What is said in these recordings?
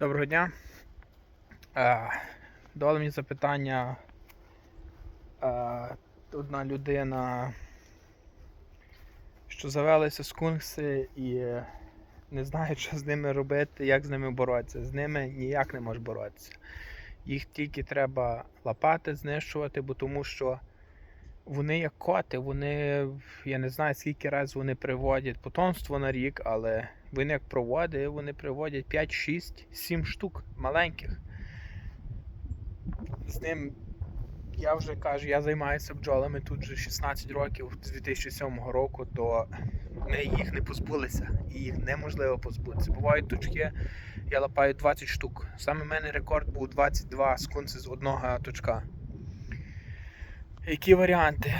Доброго дня. Е, Дали мені запитання е, одна людина, що завелися скункси і не знає, що з ними робити, як з ними боротися. З ними ніяк не можеш боротися. Їх тільки треба лапати, знищувати, бо тому що вони як коти, вони, я не знаю скільки разів вони приводять потомство на рік, але вони як проводи, вони приводять 5, 6, 7 штук маленьких. З ним я вже кажу, я займаюся бджолами тут вже 16 років з 2007 року, то ми їх не позбулися і їх неможливо позбутися. Бувають точки, я лапаю 20 штук. Саме в мене рекорд був 22 скунси з одного точка. Які варіанти?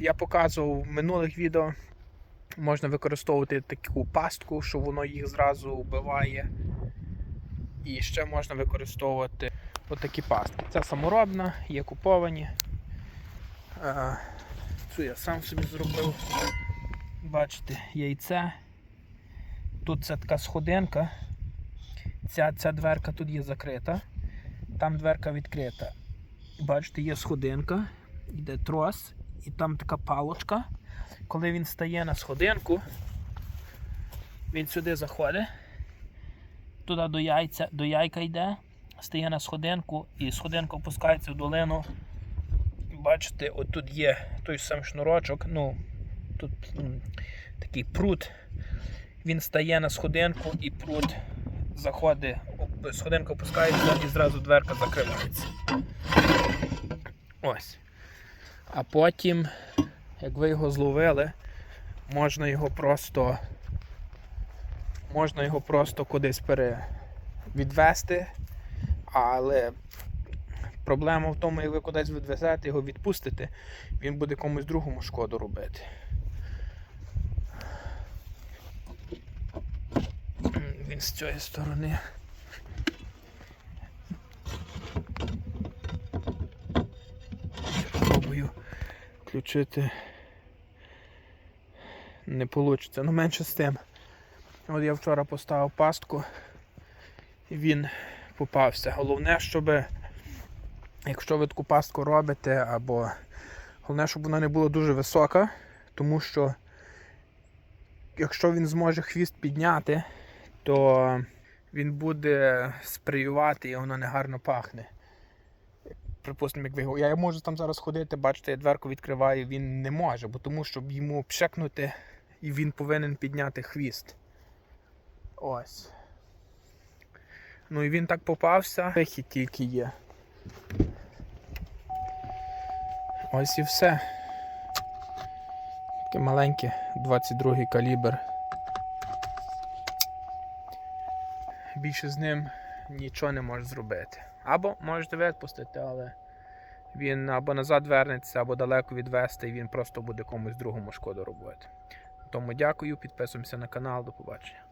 Я показував в минулих відео. Можна використовувати таку пастку, що воно їх зразу вбиває. І ще можна використовувати отакі пастки. Це саморобна, є куповані. Цю я сам собі зробив. Бачите, яйце. Тут це така сходинка. Ця, ця дверка тут є закрита. Там дверка відкрита. Бачите, є сходинка, йде трос, і там така палочка. Коли він стає на сходинку, він сюди заходить, туди до яйця, до яйка йде, стає на сходинку і сходинка опускається в долину. Бачите, от тут є той сам шнурочок, ну, тут м, такий прут. Він стає на сходинку і прут заходить, сходинка опускається і зразу дверка закривається. Ось. А потім, як ви його зловили, можна його просто можна його просто кудись пере... відвести, але проблема в тому, як ви кудись відвезете, його відпустите, він буде комусь другому шкоду робити. Він з цієї сторони. Включити. Не вийде, ну менше з тим. От я вчора поставив пастку і він попався. Головне, щоб якщо ви таку пастку робите, або головне, щоб вона не була дуже висока, тому що якщо він зможе хвіст підняти, то він буде спреювати і воно негарно пахне. Припустимо, як ви. Я можу там зараз ходити, бачите, я дверку відкриваю, він не може, бо тому щоб йому пшекнути, і він повинен підняти хвіст. Ось. Ну і він так попався, вихід тільки є. Ось і все. Таке маленьке 22 калібр. Більше з ним нічого не можеш зробити. Або можете відпустити, але він або назад вернеться, або далеко відвести, і він просто буде комусь другому шкоду робити. Тому дякую, підписуємося на канал, до побачення.